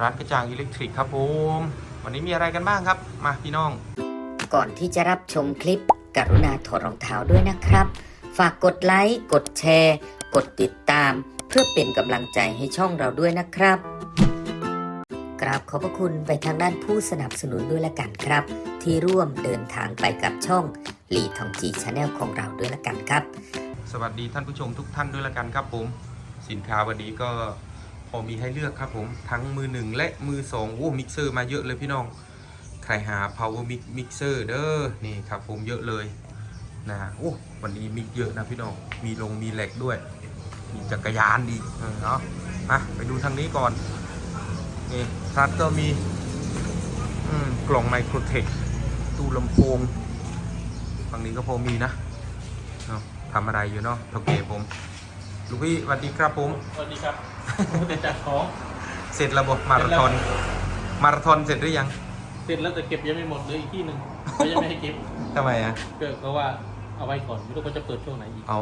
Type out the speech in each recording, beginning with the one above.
ร้านกระจ่างอิเล็กทริกครับผมวันนี้มีอะไรกันบ้างครับ มาพี่น้อง ก่อนที่จะรับชมคลิป กรุณาถอดรองเท้าด้วยนะครับ ฝากกดไลค์กดแชร์ กดติดตาม เพื่อเป็นกำลังใจให้ช่องเราด้วยนะครับกราบขอบพระคุณไปทางด้านผู้สนับสนุนด้วยละกันครับ ที่ร่วมเดินทางไปกับช่องลีทองจีชาแนลของเราด้วยละกันครับ สวัสดีท่านผู้ชมทุกท่านด้วยละกันครับผม สินค้าวันนี้ก็พ อมีให้เลือกครับผมทั้งมือหนึ่งและมือสองโอ้มิกเซอร์มาเยอะเลยพี่น้อง ใครหา power mix mixer เด้อนี่ครับผมเยอะเลยนะโอ้วันนี้มิกเยอะนะพี่น้องมีลงมีแหลกด้วยมีจักรยานดีเนาะมาไปดูทางนี้ก่อนนี่ซัดก็มีอืมกล่องไมโครเทคตู้ลำโพงฝั่งนี้ก็พอมีนะเนาะทำอะไรอยู่เนาะโอเคผมลูกพี่สวัสดีครับผมสวัสดีครับ เป็นจัดของเสร็จระบบมาราธอนมาราธอนเสร็จหรือยัง เสร็จแล้วแต่เก็บยังไม่หมดเหลยอีกที่หนึ่งเขายังไม่ให้เก็บทำไมอะเกิดเพราะว่าเอาไว้ก่อนไม่รู้ว่าจะเปิดช่วงไหนอีกอ๋อ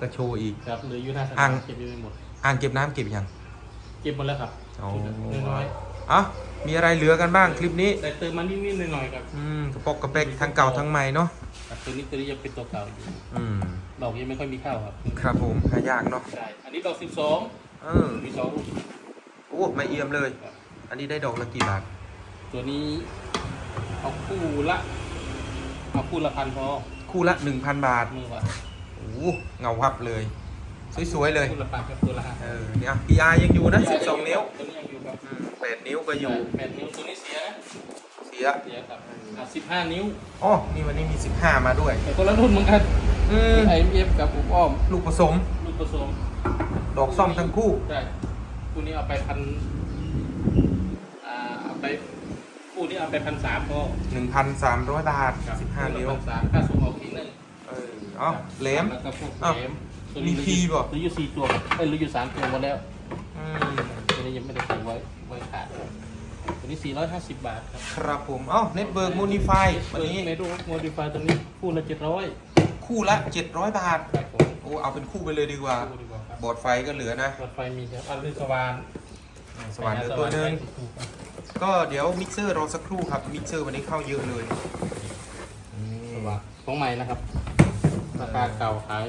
ก็โชว์อีกครับเหลืออยู่หน้าสอ่านางมเก็บยังไม่หมดอ่างเก็บน้ำเก็บยังเก็บหมดแล้วครับอ๋อน้อยเอ้ามีอะไรเหลือกันบ้างคลิปนี้ๆแต่เติมมันนิดๆหน่อยๆครับอืมกระปอกกระเปกทั้งเก่าทั้งใหม่เนาะครับตัวนี้ตัวนี้ยังเป็นตัวเก่าอยู่อืมดอกยังไม่ค่อยมีเข้าครับ ครับผมหายากเนาะใช่อันนี้ดอกสิบสอง เออมีสองลูกโอ้ไม่เอี่ยมเลย อันนี้ได้ดอกละกี่บาท ตัวนี้เอาคู่ละเอาคู่ละพันพอ คู่ละ1,000บาทมือว่าโอ้เงาวับเลย สวยๆเลยคู่ละพันกับตัวละห้าเออเนี่ย PR ยังอยู่นะ12นิ้วตัวนี้ยังอยู่ครับอืม8นิ้วก็อยู่แปดนิ้วตัวนี้เสียนะเสียเสียครับอะสิบห้านิ้วอ๋อนี่วันนี้มี15มาด้วยแต่คนละรุ่นเหมือนกันอืมไอเอฟกับอุบอ้อม ลูกผสม ลูกผสม ดอกซ่อมทั้งคู่ ใช่คู่นี้เอาไปพันอ่าเอาไปคู่นี้เอาไปพันสามพอ1,300 บาท15นิ้ว พันสามค่าส่งออกทีนึงเอออ๋อแหลม แล้วก็พวกอ้าวแหลมตัวมีนี้คีย์ป่ะเหลืออยู่สี่ตัวเอ้ยเหลืออยู่สามตัวหมดแล้ว อืมตัวนี้ยังไม่ได้ใส่ไว้ไว้ขาดตัวนี้สี่ร้อยห้าสิบบาทครับครับผม เอ้าเน็ตเบิร์กมูนิฟายวันนี้ในรูปโมดิฟายตัวนี้คู่ละเจ็ดร้อยคู่ละ 700 บาท ครับผมโอ้เอาเป็นคู่ไปเลยดีกว่าคู่ดีกว่าครั บบอร์ดไฟก็เหลือนะรถไฟมีครับอันนี้สว่านสว่านเหลือตัวหนึงก็เดี๋ยวมิกเซอร์รอสักครู่ครับ มิกเซอร์วันนี้เข้าเยอะเลยสว่านของใหม่นะครับ ราคาเก่าขาย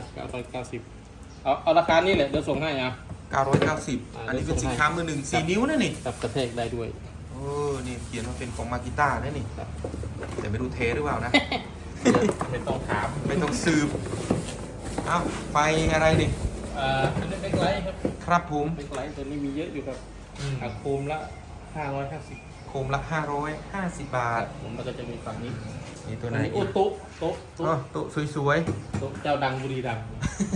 990เอาเอาราคานี้แหละเดี๋ยวส่งให้อะ 990 อันนี้เป็นสินค้ามือหนึ่งสี่นิ้วนะนี่ กับกระเทกได้ด้วย เออ นี่เขียนว่าเป็นของมากิต้านะนี่ ครับ แต่ไม่รู้เทหรือเปล่านะ ไม่ต้องถาม ไม่ต้องสืบ เอ้า ไฟอะไรนี่ อ่าอันนี้เป็นไลท์ครับครับผมเป็นไลท์ตัวนี้มีเยอะอยู่ครับอืมหักโคมละ550โคมละ 550 บาท ผมมันก็จะมีฝั่งนี้นี่ตัวอัไหนนนี้โอ้โต๊ะโต๊ะอ๋อโต๊ะโต๊ะสวยโต๊ะเจ้าดังบุรีรัมย์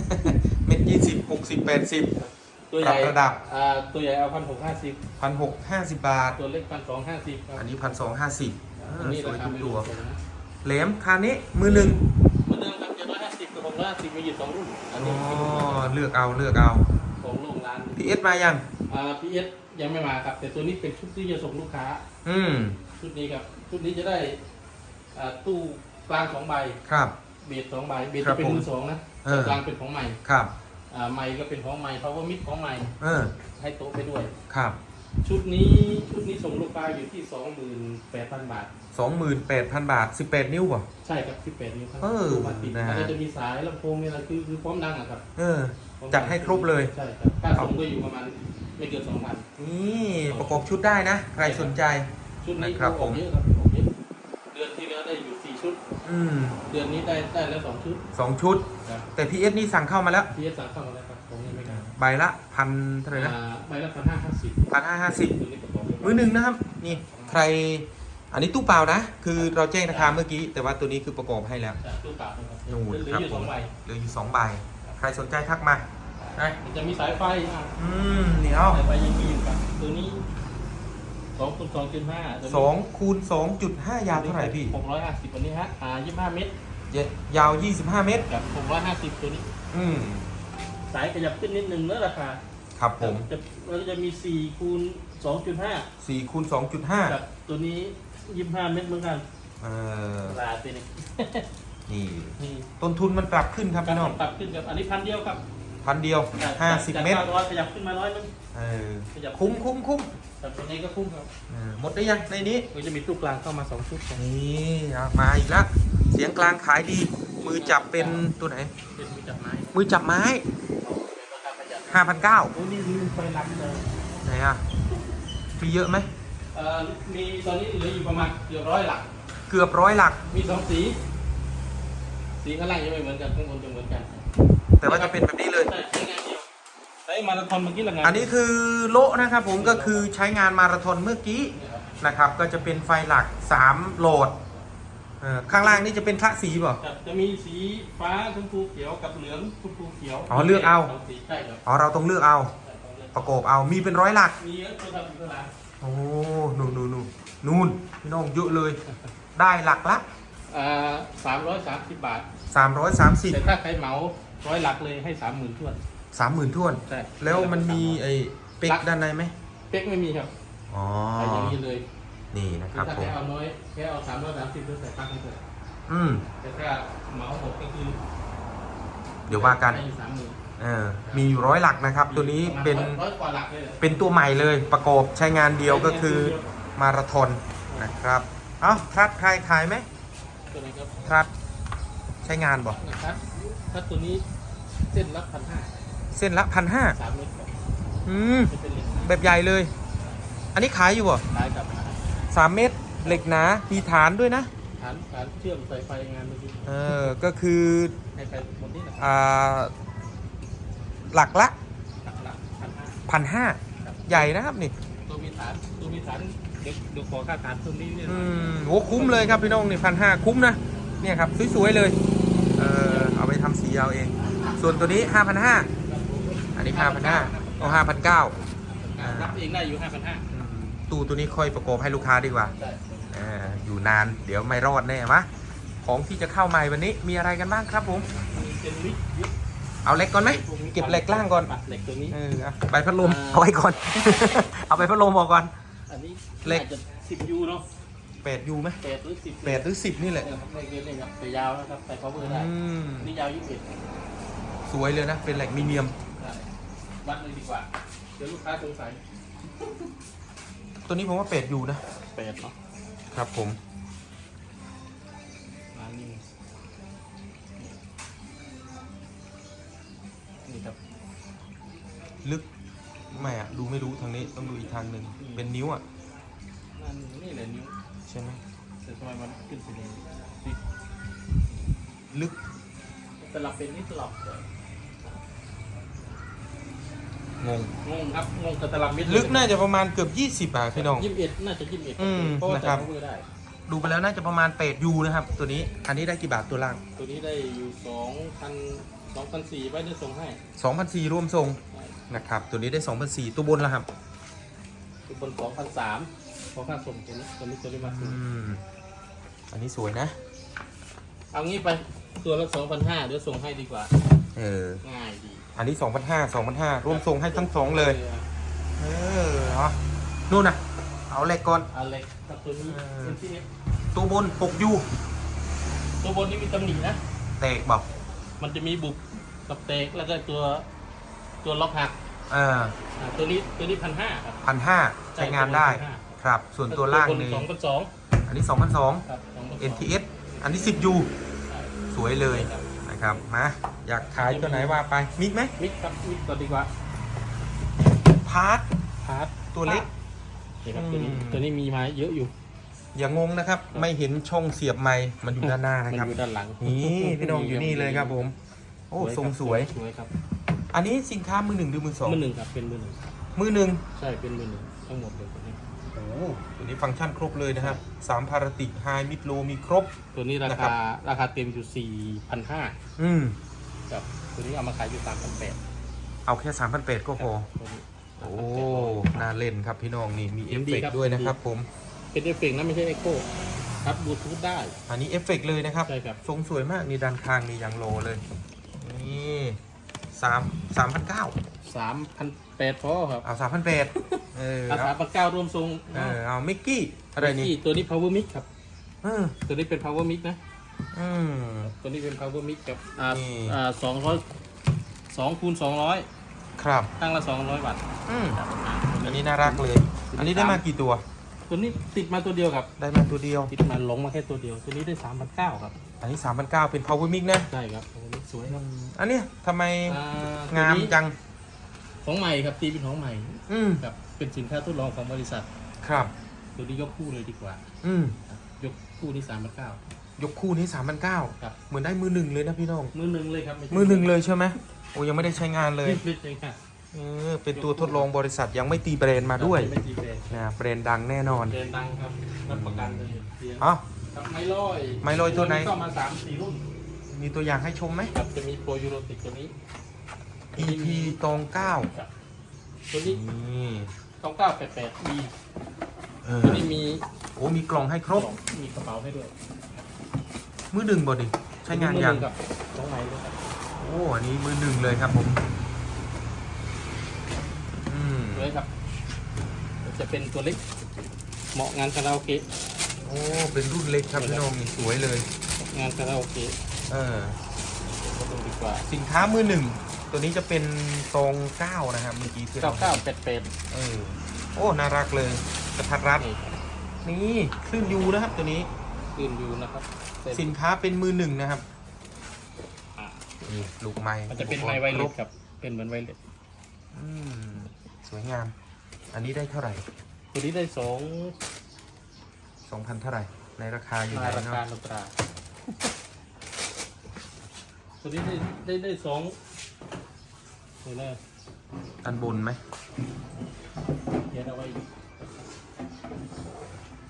ๆ เม็ดยี่สิบหกสิบแปดสิบ ตัวใหญ่ปรับระดับ อ่าตัวใหญ่เอาพันหกห้าสิบพันหกห้าสิบบาท ตัวเล็กพันสองห้าสิบครับอันนี้พันสองห้าสิบอันนี้สวยราคาทุกไม่ตัรู้วตัวนะแหลมคานี้มือหนึ่ง ร้อยห้าสิบมีอยู่สองรุ่น อันอ๋อนี้เลือกเอาเลือกเอาของโรงงานพีเอสมายัง อ่าพีเอสยังไม่มาครับ แต่ตัวนี้เป็นชุดที่จะส่งลูกค้า อืมชุดนี้ครับ ชุดนี้จะได้อ่าตู้กลางสองใบ ครับ เบสสองใบ เบสครัจะบเป็นผมมือสองนะเออกลางเป็นของใหม่ ครับ อ่าใหม่ก็เป็นของใหม่เพราะว่ามิดของใหม่ เออให้โต๊ะไปด้วย ครับ ชุดนี้ชุดนี้ส่งลูกค้าอยู่ที่สองหมื่นแปดพันบาท สองหมื่นแปดพันบาทสิบแปดนิ้วป่ะ ใช่ครับที่แปดนิ้วครับเออตู้พลาสติกนะฮะแล้วก็จะมีสายลำโพงมีอะไรคือคือพร้อมดังอะครับเออจัดให้ครบเลย ใช่ครับค่าส่งก็อยู่ประมาณไม่เกินสองพัน นี่ประกอบชุดได้นะ ใครสนใจ ชุดนี้ครับออกเยอะครับออกเยอะเดือนที่แล้วได้อยู่สี่ชุด อืมเดือนนี้ได้ได้แล้วสองชุดสองชุด ครับแต่พีเอสนี่สั่งเข้ามาแล้ว พี่เอสสั่งเข้ามาแล้ว ใบละพันเท่าไหร่นะอ่าใบละพันห้าห้าสิบพันห้าห้าสิบตัวนี้ประกอบเรียบร้ยมือหนึ่งนะครับ นี่ใคร อันนี้ตู้เปล่านะ คือเราแจ้งราคาเมื่อกี้ แต่ว่าตัวนี้คือประกอบให้แล้วจากตู้เปล่านะครับนู่นเหลือครับอยู่ผสอมงใบเหลืออยู่สองใบ ใครสนใจทักมาได้มันจะมีสายไฟอะอืมนี่เอาสายไฟยังมีอยู่ครับตัวนี้สองคูณสองจุดห้าสองคูณสองจุดห้ายาวเท่าไหร่พี่หกร้อยห้าสิบอันนี้ฮะอ่ายี่สิบห้าเมตรยาวยี่สิบห้าเมตรกับหกร้อยห้าสิบตัวนี้ อืม สายขยับขึ้นนิดนึงเนื้อราคาครับผมจะแล้วก็จะมีสี่คูณสองจุดห้าสี่คูณสองจุดห้ากับตัวนี้ยี่สิบห้าเมตรเหมือนกันเออลาตัวนี้นี่นี่ต้นทุนมันปรับขึ้นครับการพี่น้องปรับขึ้นกับอันนี้พันเดียวครับพันเดียวห้าสิบจากเมตรก้าร้อยขยับขึ้นมาร้อยนึงเออขยับคุ้มคุ้มคุ้มแต่ตัวนี้ก็คุ้มครับเออหมดได้ยังในนี้มันจะมีตู้กลางเข้ามาสองชุดครับนี่อะมาอีกแล้วเสียงกลางขายดี มือจับเป็นตัวไหนเป็นมือจับไม้มือจับไม้ หยัดห้าพันเก้าโอ้นี่ลืมไฟลังเลยไหนอะมีเยอะไหมเอ่อมีตอนนี้เหลืออยู่ประมาณเกือบร้อยหลัก เกือบร้อยหลัก มีสองสี สีข้างล่างจะไม่เหมือนกันข้างบนจะเหมือนกันแต่ว่าจะเป็นแบบนี้เลย ใช่ใช้งานเดียวใช้มาราธอนเมื่อกี้ละงานอันนี้คือโละนะครับผมก็คือใช้งานมาราธอนเมื่อกี้เนี่ยครับนะครับ ก็จะเป็นไฟหลัก 3 โหลด เอ่อข้างล่างนี่จะเป็นพระสีป่ะครับจะมีสีฟ้าชมพูเขียวกับเหลืองชมพูเขียวอ๋อเลือกเอา สงสีใช่ครับอ๋อเราต้องเลือกเอา ใช่ต้องเลือกประกบเอามีเป็นร้อยหลัก มีเยอะตัวทำอยู่ข้างหลังโอ้นู่นนู่นนู่นนู่นพี่น้องเยอะเลย ได้หลักละ อ่าสามร้อยสามสิบบาท330แต่ถ้าใครเหมาร้อยหลักเลยให้สามหมื่นทวน30,000ท้วน ใช่แล้วมันมีไอ้เป็กด้านในไหม เป๊กไม่มีครับอ๋อใช้อย่างนี้เลย นี่นะครับถ้าผแค่ม เอาน้อยแค่เอาสามร้อยสามสิบด้วยใส่ปลั๊กให้เถอะอืม แต่ถ้าเหมาหมดก็คือเดี๋ยวว่ากัน ให้สามหมื่นเออ มีอยู่ร้อยหลักนะครับ ตัวนี้เป็น ร้อยกว่าหลักเลยเหรอ เป็นตัวใหม่เลยประกอบใช้งานเดียวก็คือมาราธอนนะครับ เอ้าทรัดใครขายไหมตัวนี้ครับทรัดใช้งานบ่นะครับ ถ้าตัวนี้เส้นละพันห้าเส้นละพันห้าสามเมตรครับอืม จะเป็นเหล็กแบบใหญ่เลย อันนี้ขายอยู่บ่คล้ายกับ สามเมตรเหล็กหนามีฐานด้วยนะ ฐานฐานเชื่อมสายไฟงานเมื่อกี้เออก็คือให้ไปหมดนี่นะอ่าหลักละหลักหลักพันห้าพันห้าใหญ่นะครับนี่ตัวมีฐานตัวมีฐานเดี๋ยวเดี๋ยวขอค่าฐานเพิ่มนิดนึงอืมโหคุ้มเลยครับพี่น้องนี่พันห้าคุ้มนะเนี่ยครับสวยๆเลยเออเอาไปทำสีเอาเอง ส่วนตัวนี้ห้าพันห้าอันนี้ห้าพันห้าเอาห้าพันเก้า รับเองได้อยู่ห้าพันห้า ตู้ตัวนี้ค่อยประกอบให้ลูกค้าดีกว่าได้เอออยู่นานเดี๋ยวไม่รอดแน่มะของที่จะเข้าใหม่วันนี้มีอะไรกันบ้างครับผมมีเป็นลิกยึดเอาเหล็กก่อนไหมเก็บเหล็กล่างก่อนปัดเหล็กตัวนี้เออเอาใบพัดลมอ่าเอาไว้ก่อน เอาใบพัดลมออกก่อนอันนี้เหล็กน่าจะสิบยูเนาะแปดยูไหมแปดหรือสิบแปดหรือสิบนี่แหละเนี่ยครับเหล็กเยอะเลยครับแต่ยาวนะครับใส่ power ได้อืมนี่ยาวยี่สิบสวยเลยนะเป็นเหล็กมีเนียมได้วัดเลยดีกว่าเดี๋ยวลูกค้าสงสัย ตัวนี้ผมว่าแปดยูนะแปดเนาะครับผม ร้านนี้นี่ครับ ลึกไม่อะดูไม่รู้ทางนี้ต้องดูอีกทางหนึ่งเป็นนิ้วอะนั่นนี่แหละนิ้วใช่ไหมแต่ทำไมมันขึ้นสีแดงลึกสลับเป็นนี่สลับเลย งง งงครับงงกับตลับเม็ดลึกน่าจะประมาณเกือบยี่สิบอะพี่น้อง ยี่สิบเอ็ดน่าจะยี่สิบเอ็ดอืมเพราะว่านะครับใส่ power ได้ ดูไปแล้วน่าจะประมาณแปดยูนะครับ ตัวนี้ อันนี้ได้กี่บาทตัวล่างตัวนี้ได้อยู่สองพันสองพันสี่ไปได้ส่งให้2,400รวมทรงนะครับ ตัวนี้ได้2,400ตัวบนแล้วครับ คือบนสองพันสามขอค่าส่งตัวนี้ตัวนี้ตัวนี้มาอืส่งมอันนี้สวยนะ เอางี้ไปตัวละสองพันห้าเดี๋ยวส่งให้ดีกว่า เออ ง่ายดี อันนี้2,500 2,500รวมทรงให้ทั้งสองเลย เออเอานู่นนะเอาเหล็กก่อนเอาเล็กกับตัวนี้เออเป็นที่ตัวบน6ยูตัวบนนี่มีตำหนินะ แตกบอกมันจะมีบุบกับเตกแล้วก็ตัวตัวล็อกหักเอออ่าตัวนี้ตัวนี้พันห้าครับ พันห้าใช้งานได้1,500ครับ ส่วนตัวล่างนี่สองพันสองอันนี้2,200ครับสองพันสอง NTS อันนี้ 10U สวยเลย นะครับมาอยากขายตัวไหนว่าไปมิกไหมมิกครับมิกตัวดีกว่าพาร์ทพาร์ทตัวเล็กนี่ครับตัวนี้อืมตัวนี้มีมาเยอะอยู่ อย่างงงนะครับ ไม่เห็นช่องเสียบไม้มันอยู่ด้านหน้านะมันครับอยู่ด้านหลังนี่พี่น้องอยู่นี่เลยครับผม โอ้ทรงสวยสวยครับ อันนี้สินค้ามือหนึ่งหรือมือสองมือหนึ่งครับเป็นมือหนึ่งมือหนึ่งใช่เป็นมือหนึ่งทั้งหมดเลย ตัวนี้โอ้โหตัวนี้ฟังก์ชันครบเลยนะครับสามพาราติกไฮมิดโลมีครบ ตัวนี้รานะครัคาบ ราคาเต็มอยู่สี่พันห้าอืม กับตัวนี้เอามาขายอยู่สามพันแปดเอาแค่สามพันเปก็พอตัวนี้โอ้ น่าเล่นครับพี่น้องนี่ มีเอฟดีเฟกครับด้วยนะครับผม เป็นเอฟเฟกต์นะไม่ใช่เอ็กโคครับบลูทูธได้ อันนี้เอฟเฟกเลยนะครับ ใช่ครับ ทรงสวยมาก นี่ด้านข้างนี่ยังโลเลย นี่สามสามพันเก้าสามพันแปดพอครับ เอาสามพันแปด เอออาเอาสามพันเก้ารวมทรงเออเอามิกกี้อะไรนี่ที่ตัวนี้ power mix ครับเออตัวนี้เป็น power mix นะอืมตัวนี้เป็น power mix ครับอ่านี่อ่าสองร้อยสองคูณสองร้อยครับข้างละสองร้อยบาทอืมครับอันนี้น่ารักเลย อันนี้ได้มากี่ตัว ตัวนี้ติดมาตัวเดียวครับ ได้มาตัวเดียว ติดมาหลงมาแค่ตัวเดียว ตัวนี้ได้สามพันเก้าครับ อันนี้3 0 0เป็น power mix นะ ใช่ครับตัวนี้สวยครับอันเนี้ยทำไมอ่งามตัวนี้จัง ของใหม่ครับตีเป็นของใหม่ อืมครับ เป็นสินค้าทดลองของบริษัทครับ ตัวนี้ยกคู่เลยดีกว่าอืมครับยกคู่นี้สามพันเก้ายกคู่นี้3 0 0ครับเหมือนได้มือหนึ่งเลยนะพี่น้อง มือหนึ่งเลยครับไใช่มือหนึ่งเลยใช่ไหมโอ้ยังไม่ได้ใช้งานเลย ไม่ใช่ค่ะเออ เป็นตัวทดลองบริษัทยังไม่ตีแบรนด์มาด้วยไม่ตีแบรนด์นะแบรนด์ดังแน่นอนแบรนด์ดังครับรับประกันเลยเสียงอ๋อครับไม้ลอยไม้ลอยตัวไหน ก็มาสามสี่รุ่นมีตัวอย่างให้ชมไหม ครับจะมีโปรยูโรติกตัวนี้ EP ตองเก้าครับตัวนี้นี่ ต้องเก้าแปดแปดมีเออตัวนี้มีโอ้มีกล่องให้ครบ มีกระเป๋าให้ด้วยมือหนึ่งบอดิใช้งานยังมือหกับตรงไหนเลยครับโอ้อันนี้มือหนึ่งเลยครับผม อืมสวยครับจะเป็นตัวเล็ก เหมาะงานคาราโอเกะ โอ้เป็นรุ่นเล็กครับพี่น้องนี่สวยเลย งานคาราโอเกะเออ ก็ดูดีกว่า สินค้ามือหนึ่ง ตัวนี้จะเป็นตองเก้านะครับเมื่อกี้ที่เก้าเราเก้าแปดแปดเออโอ้น่ารักเลยกระทัดรัดนี่นี่คลื่นยูนะครับ ตัวนี้คืนอยู่นะครับเต็มสินค้าเป็นมือหนึ่งนะครับอะนี่ลูกไม้มันจะเป็นไม้ไวเลสครับ เป็นเหมือนไวเลสอืมสวยงาม อันนี้ได้เท่าไหร่ ตัวนี้ได้สองสองพันเท่าไหร่ ในราคาอยู่ไหนราเนาะคาลตราตัวนี้ได้ได้ได้สอง เดี๋ยวนะอันบนไหมเขียนเอาไว้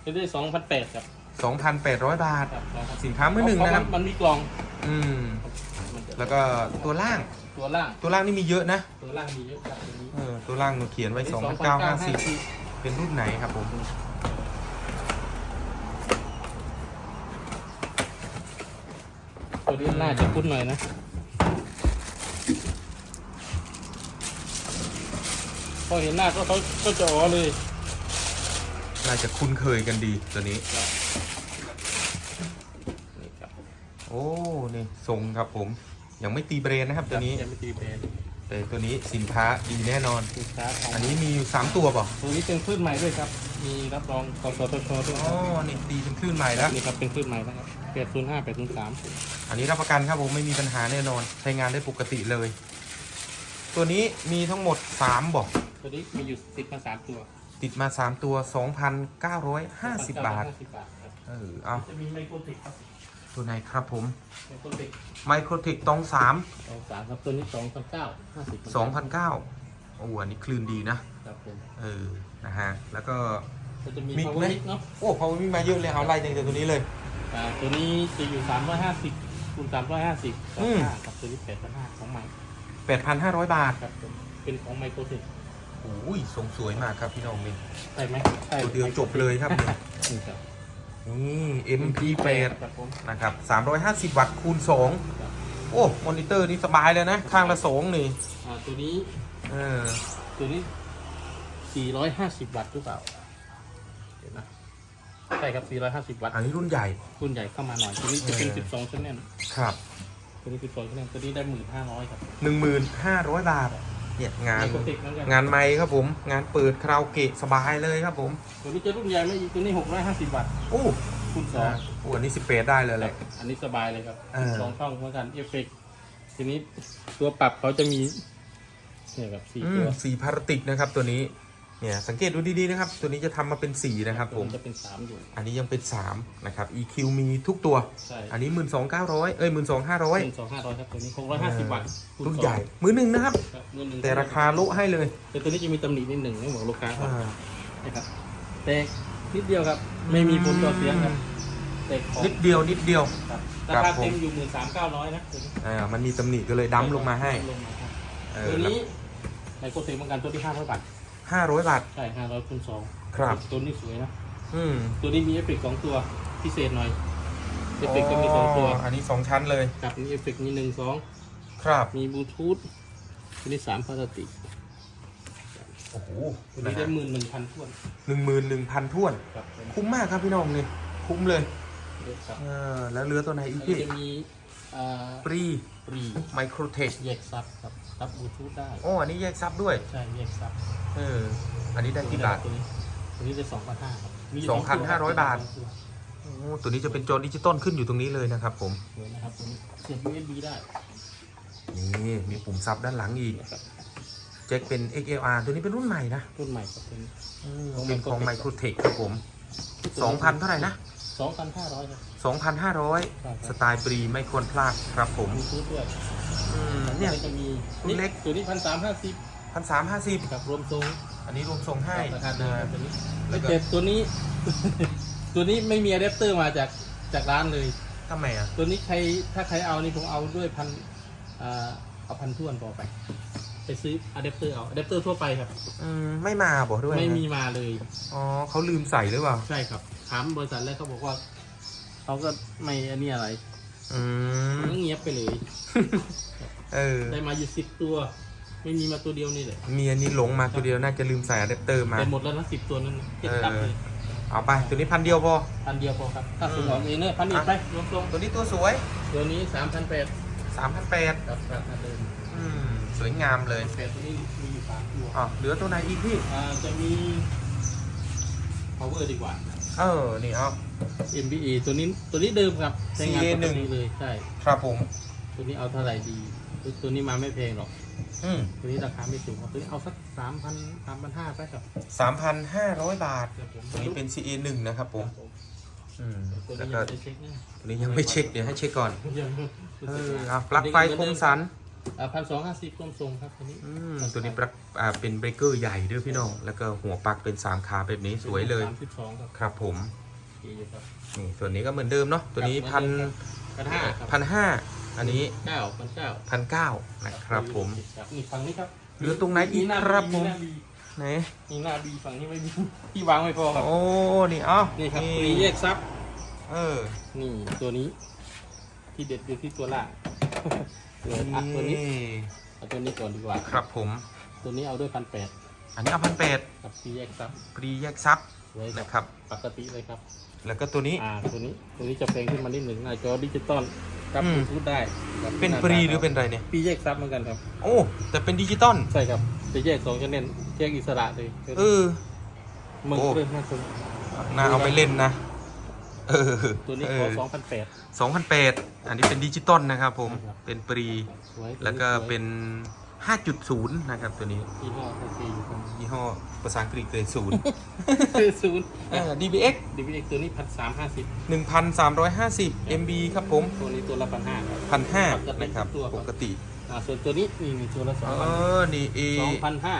จะได้สองพันแปดครับสองพันแปดร้อยบาท ครับ2,800สินค้ามือหนึ่งนะครับ เพามันมีกล่องอืม มันจะแล้วก็ตัวล่าง ตัวล่าง ตัวล่างนี่มีเยอะนะ ตัวล่างมีเยอะครับตัวนี้เออ ตัวล่างหนูเขียนไว้อันนี้สองพันเก้าห้าสิบ2950 เป็นรุ่นไหนครับผม ตัวนี้น่าจะคุ้นหน่อยนะ พอเห็นหน้าก็เขาก็จะอ๋อเลย น่าจะคุ้นเคยกันดีตัวนี้ นี่ครับโอ้ นี่ทรงครับผม ยังไม่ตีเบรนนะครับตัวนี้ ยังไม่ตีแบรนด์แต่ตัวนี้สินค้าดีแน่นอน สินค้าของอันนี้มีอยู่สามตัวเปล่ะตัวนี้เป็นคลื่นใหม่ด้วยครับ มีรับรองกสทชด้วยคอ๋อรับนี่ตีเป็นคลื่นใหม่แล้ว นี่ครับเป็นคลื่นใหม่นะครับแปดศูนย์ห้าแปดศูนย์สามอันนี้รับประกันครับผมไม่มีปัญหาแน่นอน ใช้งานได้ปกติเลย ตัวนี้มีทั้งหมด3บอก ตัวนี้มีอยู่ติดมาสามตัวติดมา 3 ตัว 2,950 บาท สิบบาทครับเออ เอาจะมีไมโครติกครับตัวไหนครับผม ไมโครติกไมโครเทคตอง3สองสามครับตัวนี้สองพันเก้าห้าสิบ2,009โอ้อันนี้คลื่นดีนะ ครับผมเออ นะฮะ แล้วก็ ก็จะมีมิก power ไหม mic เนาะโอ้พอมีมาเยอะเลยเอาไล่ตั้งแต่ตัวนี้เลย อ่าตัวนี้จะอยู่สามร้อยห้าสิบคูณสามร้อยห้าสิบอืม กับตัวนี้แปดพันห้าของใหม่8,500 บาท ครับผมเป็นของไมโครติก โอ้ยทรงสวยมากครับพี่น้องนี่ใช่ไหมใช่ตัวเดียวจบเลยครับนี่นี่ครับ นี่ MP8 ครับผม นะครับ 350 วัตต์คูณ ครับ 2 โอ้ มอนิเตอร์นี่สบายเลยนะ ข้างละสองนี่ อ่าตัวนี้เออ ตัวนี้ 450 วัตต์หรือเปล่าเดี๋ยวนะใช่ครับ 450 วัตต์อันนี้รุ่นใหญ่ รุ่นใหญ่เข้ามาหน่อยตัวนี้จะเป็น เออ 12 ชั่นแนลครับ ตัวนี้ 12 ชั่นแนลตัวนี้ได้ 1,500ครับ 1,500บาท เนี่ยงานไมโครเทคเหมือนกันงานไม้ครับผม งานเปิดคาราโอเกะสบายเลยครับผมตัวนี้จะรุ่นใหญ่ไม่อีกตัวนี้650วัตต์โอ้คูณสองโอ้อันนี้18ได้เลยแหละ อันนี้สบายเลยครับเออ สองช่องเหมือนกันเอฟเฟกต์ทีนี้ตัวปรับเขาจะมีเนี่ยครับสี่อืตัมว สีพลาสติกนะครับตัวนี้ เนี่ยสังเกตดูดีๆนะครับ ตัวนี้จะทำมาเป็นสีนะครับผมนจะเป็นสามอยู่ อันนี้ยังเป็น3นะครับ EQ มีทุกตัวใช่อันนี้12,900เอ้ยห12,500นึ่งสองห้าร้อยครับตัวนี้หกร้อยห้าสิบวัตต์คูณรุ่นสองใหญ่ มือหนึ่งนะครับครับเงินหนึ่งแต่ราคาโละให้เลย แต่ตัวนี้จะมีตำหนินิดหนึ่งให้บอกลูกค้าก่อนอ่านะครับแต่นิดเดียวครับ ไม่มีผลต่อเสียงครับแต่ของนิดเดียวนิดเดียวครับครัราบคาผมเต็มอยู่หมื่นสามเก้าร้อยนะตัวนี้อ่ามันมีตำหนิก็เลยดั้มลงมาให้ลงมาให้เอตัอวนี้ในโคเซ็เหมือนกันตัวที่ห้าร้อยบาท ห้าร้อยบาท ใช่ห้าร้อยคูณสองครับ ตัวนี้สวยนะ อืมตัวนี้มีเอฟเฟกต์สองตัวพิเศษหน่อย เอฟเฟกต์ก็มีสองตัว อันนี้สองชั้นเลย กับมีเอฟเฟกต์มีหนึ่งสอง ครับ มีบลูทูธตัวนี้สามพลาสติกโอ้โหตัวนี้ได้หมื่นหนึ่งพันทวนหนึ่งหมื่นหนึ่งพันท้วน ครับผมคุ้มมากครับพี่น้องนี่คุ้มเลยเยอะครับเออแล้วเรือตัวไหนอีกแล้วพี่จะมีอ่าปรีฟรีไมโครเทคแยกซับครับ ซับบลูทูธได้โอ้อันนี้แยกซับด้วย ใช่แยกซับเออ อันนี้ได้กี่บาท ตัวนี้ตัวนี้ได้สองพันห้าครับมีสองพันห้าร้อยบาทสองตัวโอ้ตัวนี้จะเป็นจอดิจิตอลขึ้นอยู่ตรงนี้เลยนะครับผม สวยนะครับตัวนี้เสียบ USB ได้นี่มีปุ่มซับด้านหลังอีก นะครับแจ็คเป็น XLR ตัวนี้เป็นรุ่นใหม่นะรุ่นใหม่ครับตัวนี้ ของเป็นของ Microtech Microtech ครับผม 2,000 เท่าไหร่นะ สองพันห้าร้อยครับ 2,500ใช่ครับสไตล์ปรีไม่ควรพลาดครับผม บลูทูธด้วยอื มเนี่ยจะมีรุ่นเล็ก ตัวนี้พันสามห้าสิบพันสามห้าสิบกับรวมทรงอันนี้รวมทรงให้ราคาดีนะครับตัวนี้แล้ไม่วก็เจ็บตัวนี้ ตัวนี้ไม่มีอะแดปเตอร์มาจากจากร้านเลย ทำไมอะตัวนี้ใครถ้าใครเอานี่ผมเอาด้วยพันอ่าเอาพันท่วนพอไป ไปซื้ออะแดปเตอร์เอาอะแดปเตอร์ทั่วไปครับอืมไม่มาบอกด้วยนะไม่มีมาเลย อ๋อเขาลืมใส่หรือเปล่า ใช่ครับถามบริษัทแล้วเขาบอกว่าเขาก็ไม่อันนี้อะไร อืมมันก็เงียบไปเลย เออ ได้มาอยู่สิบตัว ไม่มีมาตัวเดียวนี่แหละมีอันนี้หลงมาตัวเดียวน่าจะลืมใส่อะแดปเตอร์มา แต่หมดแล้วนะสิบตัวนั้นเจ็ดตับเลยเอาไปตัวนี้พันเดียวพอ พันเดียวพอครับ ถ้าส่งออกเองเนี่ยพันอีกไปรวมตรงตัวนี้ตัวสวยตัวนี้สามพันแปด3,800ครับราคาเดิมอืมสวยงามเลยแปดตัวนี้มีอยู่สามตัวอ๋อเหลือตัวไหนอีกพี่ อ่าจะมี power ดีกว่า เออ นี่เอา MBE ตัวนี้ตัวนี้เดิมครับใช้งานปกติ CA1 เลยใช่ครับผมตัวนี้เอาเท่าไหร่ดีตัวตัวนี้มาไม่แพงหรอกอืมตัวนี้ราคาไม่สูงครับตัวนี้เอาสักสามพันสามพันห้าไปครับ3,500บาทเดี๋ยวผมตัวนี้เป็น CA 1นะครับผมผมอืมตัวแล้วนี้ก็ยังไม่ได้เช็คนะตัวนี้ยังไม่เช็คเดี๋ยวให้เช็คก่อนยังเออเอาปลั๊กไฟคมสันพันสองห้าสิบรวมส่งครับตัวนี้อืมตัวนี้ปลั๊กอ่าเป็นเบรกเกอร์ใหญ่ด้วยพี่น้อง แล้วก็หัวปลั๊กเป็น3ขาแบบนี้สวยเลยสามสิบสองครับครับผม ดีอยู่ครับนี่ส่วนนี้ก็เหมือนเดิมเนาะตัวนี้พันพันห้าครับพันห้าอันนี้เก้าพันเก้าพันเก้านะครับผมครับนี่ฝั่งนี้ครับเหลือตรงไหนอีกหน้าครับผมหน้าบีไหนนี่หน้าบีฝั่งนี้ไม่มีที่วางไม่พอครับโอ้นี่เอ้านี่นี่ครับมีแยกซับเออนี่ตัวนี้ ที่เด็ดอยู่ที่ตัวล่างเดี๋ยวอะตัวนี้เอาตัวนี้ก่อนดีกว่าครับผม ตัวนี้เอาด้วยพันแปดอันนี้เอาพันแปดกับที่แยกซับปรีแยกซับสวยนะครับ ปกติเลยครับ แล้วก็ตัวนี้ อ่าตัวนี้ตัวนี้จะแพงขึ้นมานิดหนึ่งหน้าจอดิจิตอลครับอืม พูดได้ครับเป็นปรีหรือเป็นอะไรเนี่ย ปีแยกซับเหมือนกันครับ โอ้ แต่เป็นดิจิตอลใช่ครับจะแยกสองชแนลแยกอิสระเลยเออ มึงโอ้ เรื่องน่าสนน่าเอาไปเล่นนะเออตัวนี้เอขออสองพันแปด สองพันแปดอันนี้เป็นดิจิตอลนะครับผม ครับ เป็นปรี สวยแล้วก็เป็น 5.0 นะครับตัวนี้ยี่ห้อโอเคอยู่ครับยี่ห้อภาษาอังกฤษเลยศูนย์ศูนย์เออ DBX ดีวีเอ็กตัวนี้พันสามห้าสิบ1,350 MB ครับผมตัวนี้ตัวละพันห้าครับพันห้าปกตินะครับ ตัวครับ ปกติ อ่าส่วนตัวนี้นี่มีตัวละสเอองพันอ นี่ A สองพันห้า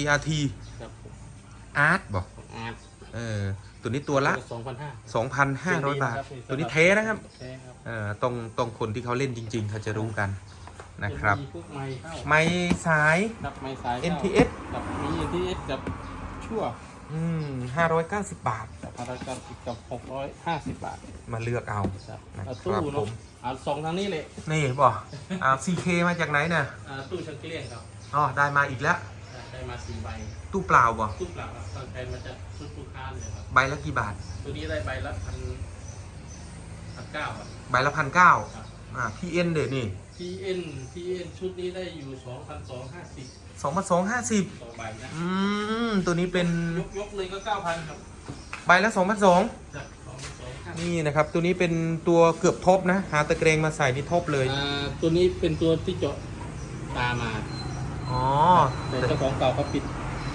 ERT ครับผม Art บอกอาร์ตเออ ตัวนี้ตัวละ สองพันห้า2,500 บาท ตัวนี้เทนะครับใช่ครับ เออต้องต้องคนที่เขาเล่นจริง ๆ เขาจะรู้กัน นะครับ มีพวกไม้เข้าไม้สายครับไม้สายเข้า NTS กับมี NTS กับชั่วอืม590บาท กับพันเก้าสิบกับหกร้อยห้าสิบบาทมาเลือกเอา ครับนะครับเอาตู้ผเนาะม เอาสองทางนี้เลยนี่บอกอ่า CK มาจากไหนเนี่ยอ่าตู้ชังเกลียงครับอ๋อได้มาอีกแล้วได้มาสี่ใบตู้เปล่าบ่ตู้เปล่าครับตั้งใจมาจากชุดลูกค้าเลยครับ ใบละกี่บาท ตัวนี้ได้ใบละพันพันเก้าครับใบละพันเก้าครับอ่า PN เดี๋ยวนี่ TN TN ชุดนี้ได้อยู่สองพันสองห้าสิบสองพันสองห้าสิบต่อใบนะอืมตัวนี้เป็นยกยกเลยก็เก้าพันครับใบละสองพันสองจากสองพันสองห้านี่นะครับ ตัวนี้เป็นตัวเกือบทบนะ หาตะเกรงมาใส่นี่ทบเลย อ่าตัวนี้เป็นตัวที่เจาะตามาอ๋อแต่แต่เจ้าของเก่าเขาปิด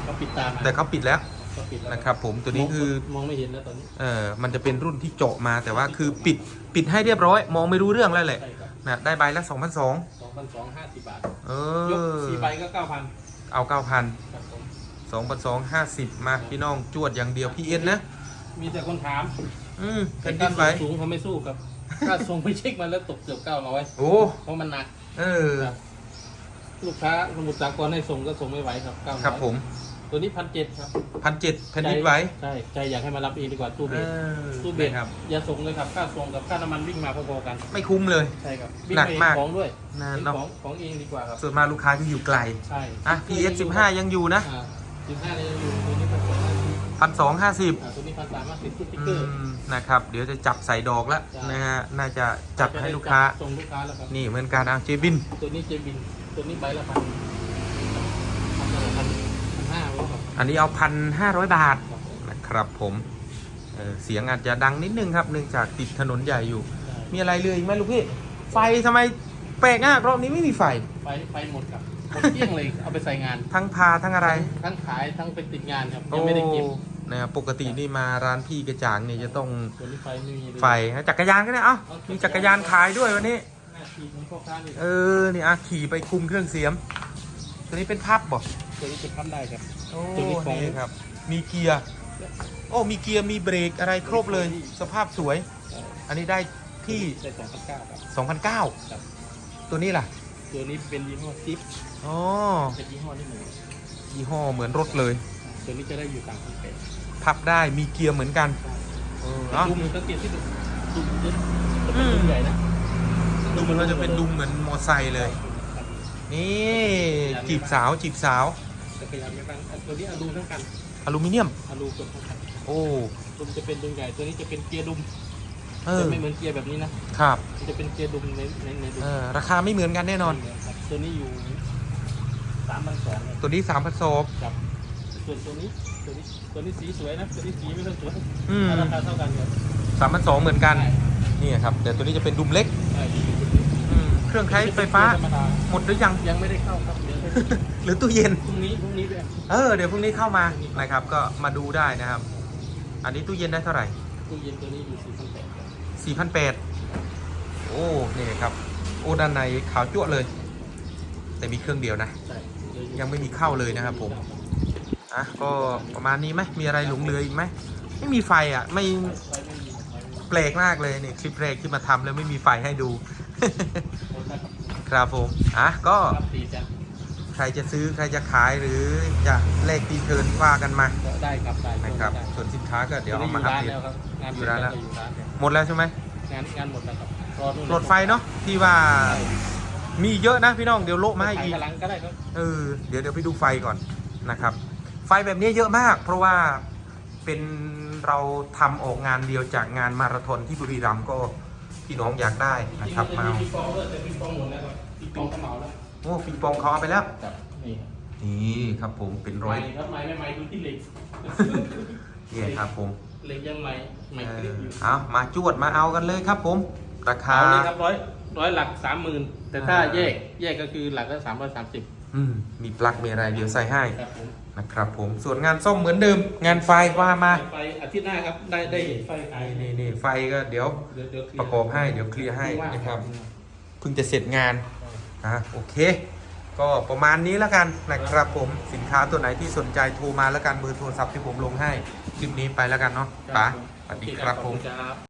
เขาปิดตามาแต่เขาปิดแล้วเขาปิดแล้วนะครับผมตัวนี้คือ มองไม่เห็นแล้วตอนนี้ เออมันจะเป็นรุ่นที่เจาะมาแต่ว่าคือปิดปิดให้เรียบร้อย มองไม่รู้เรื่องแล้วแหละ ใช่ครับ นะได้ใบละสองพันสองสองพันสองห้าสิบบาท เอยกอสี่ใบก็เก้าพันเอาเก้าพันครับผมสองพันสองห้าสิบมาพี่น้องจวดอย่างเดียวพี่เอ็นนะ มีแต่คนถามอืมแผ่นดิค่านไหวส่งสูงเขาไม่สู้ครับค่าส่งไปเช็คมาแล้วตกเกือบเก้าร้อยโอ้เพราะมันหนัก เออครับลูกค้าสมุทรสาครให้ส่งก็ส่งไม่ไหวครับเก้าครับผม ตัวนี้พันเจ็ดครับพันเจ็ดแผ่นดินไหวใช่ใจอยากให้มารับเองดีกว่าตู้เอเบสอตู้เบสครับอย่าส่งเลยครับค่าส่งกับค่าน้ำมันวิ่งมาพอๆกัน ไม่คุ้มเลยใช่ครับวิ่งหนักไปมากของด้วยนานเป็นเนาะของของเองดีกว่าครับส่วนมากลูกค้าที่อยู่ไกลใช่อะ PS 15ยังอยู่นะสิบห้าเนี่ยยังอยู่ตัวนี้พันสองห้าสิบพันสองห้าสิบอ่าตัวนี้พันสามห้าสิบสติ๊กเกอร์นะครับ เดี๋ยวจะจับใส่ดอกแล้วใช่นะฮะน่าจะจัดให้ลูกค้าส่งลูกค้าแล้วครับนี่เหมือนกันเอาเจบิน ตัวนี้เจบินตัวนี้ใบละพันพันพันพันห้าแล้วครับ อันนี้เอาพันห้าร้อยบาทครับผมนะครับผมเออเสียงอาจจะดังนิดนึงครับเนื่องจากติดถนนใหญ่อยู่ มีอะไรเลยอีกไหมลูกพี่ ไฟทำไมแปลกอะรอบนี้ไม่มีไฟไปไปหมดครับหมดเกลี้ยงเลยเอาไปใส่งาน ทั้งพาทั้งอะไร ทั้งขายทั้งเป็นติดงานครับยังไม่ได้เก็บโอ้นะครับปกตินี่มาร้านพี่กระจ่างเนี่ยจะต้องตัวนี้ไฟไม่มีเลยไฟนะจักรยานก็ได้เอ้ามีจักรยานขายด้วยวันนี้หน้าทีของพ่อค้านี่เออนี่อาขี่ไปคุมเครื่องเสียงตัวนี้เป็นพับบ่ ตัวนี้จะพับได้ครับ โอ้ตัวนี้ของ นี่ครับ มีเกียร์ โอ้ มีเกียร์ มีเบรกอะไรครบเลย สภาพสวยอันนี้ได้ที่ได้สองพันเก้าครับ 2,009ครับ ตัวนี้ล่ะ ตัวนี้เป็นยี่ห้อซิปอ๋อ เป็นยี่ห้อที่หนึ่งยี่ห้อเหมือนรถเลย ตัวนี้จะได้อยู่สามพันแปดพับได้ มีเกียร์เหมือนกัน เออเอ้าดูมือสังเกตที่ดูดูจะเป็นดุมใหญ่นะดูมันก็จะเป็นดุมเหมือนมอไซค์เลย นี่ จีบสาวจีบสาว จักรยานไม่ฟังอันตัวนี้อลูทั้งกันอลูมิเนียมอลูเกือบทั้งกันโอ้ดุมจะเป็นดุมใหญ่ตัวนี้จะเป็นเกียร์ดุมเออจะไม่เหมือนเกียร์แบบนี้นะครับมันจะเป็นเกียร์ดุมในในในดุมเออราคาไม่เหมือนกันแน่นอนครับตัวนี้อยู่สามพันสองตัวนี้3 0 0 0ครับส่วนตัวนี้ตัวนี้ตัวนี้สีสวยนะตัวนี้สีไม่ต้องสวยอืมราคาเท่ากันครับสามพันสองเหมือนกันใช่นี่ครับแต่ตัวนี้จะเป็นดุมเล็กใช่อืมเครื่องใช้ไฟฟ้าธรรมดาหมดหรือยังยังไม่ได้เข้าครับเดี๋ยวให้หรือตู้เย็น พรุ่งนี้พรุ่งนี้ด้วยเออ เดี๋ยวพรุ่งนี้เข้ามานะครับ ก็มาดูได้นะครับ อันนี้ตู้เย็นได้เท่าไหร่ตู้เย็นตัวนี้อยู่สี่พันแปดครับสี่พันแปดโอ้ นี่ครับ โอ้ด้านในขาวจั่วะเลย แต่มีเครื่องเดียวนะ ใช่ยังไม่มีเข้าเลยนะครับผม อะ ก็ประมาณนี้ไหมมีอะไรหลงเหลืออีกไหม ไม่มีไฟอะ ไม่ไฟไม่มีไฟไม่มีแปลกมากเลยนี่คลิปแรกที่มาทำแล้วไม่มีไฟให้ดูโอ้ได้ครับครับผม อะ ก็ ครับตีจ้ะ ใครจะซื้อใครจะขายหรือจะแลกตีเทิร์นว่ากันมาก็ได้ครับได้นะครับได้ส่วนสินค้าก็เดี๋ยวเอามาตอันปนี้เดอยู่ตร้านแล้วครับงานอยู่ร้านแล้วก็อยู่ร้านเนี่ยหมดแล้วใช่ไหมงานงานหมดแล้วครับรอนู่นรถไฟเนาะที่ว่ามีเยอะนะพี่น้องเดี๋ยวโละมาให้ขายอีกกำลังก็ได้ครับเออเดี๋ยวเดี๋ยวไปดูไฟก่อนนะครับ ไฟแบบนี้เยอะมาก เพราะว่าเป็นเราทำออกงานเดียวจากงานมาราธอนที่บุรีรัมย์ก็พี่น้องอยากได้นะครับจงๆมาจะเอา มีปิงปองด้วยแต่ปิงปองหมดแล้วครับปิงปองก็เหมาแล้วโอ้ปิงปองเขาเอาไปแล้ว ครับนี่ครับนี่ครับผมเป็นร้อยใหม่ครับใหม่ไม่ใหม่ดูที่เหล็กเนี่ยครับผมเหล็กยังใหม่ใหม่เอกริบออยู่เอามาจวดมาเอากันเลยครับผม ราคาเอาเลยครับร้อยร้อยหลักสามหมื่นแต่ถ้าอ่าแยกแยกก็คือหลักก็สามร้อยสามสิบอืมมีปลั๊กมีอะไรเดี๋ยวใส่ให้ครับผมนะครับผมส่วนงานซ่อมเหมือนเดิม งานไฟว่ามาไฟอาทิตย์หน้าครับได้ได้เห็นไฟขายนี่นี่ไฟก็เดี๋ยวเดี๋ยวเดี๋ยวเคลียประกอบให้เดี๋ยวเคลียร์ให้นะครับเพิ่งจะเสร็จงาน อะโอเค ก็ประมาณนี้แล้วกันนะครับผมสินค้าตัวไหนที่สนใจโทรมาแล้วกันเบอร์โทรศัพท์ที่ผมลงให้คลิปนี้ไปแล้วกันเนาะป๋าสวัสดีครับผมครับ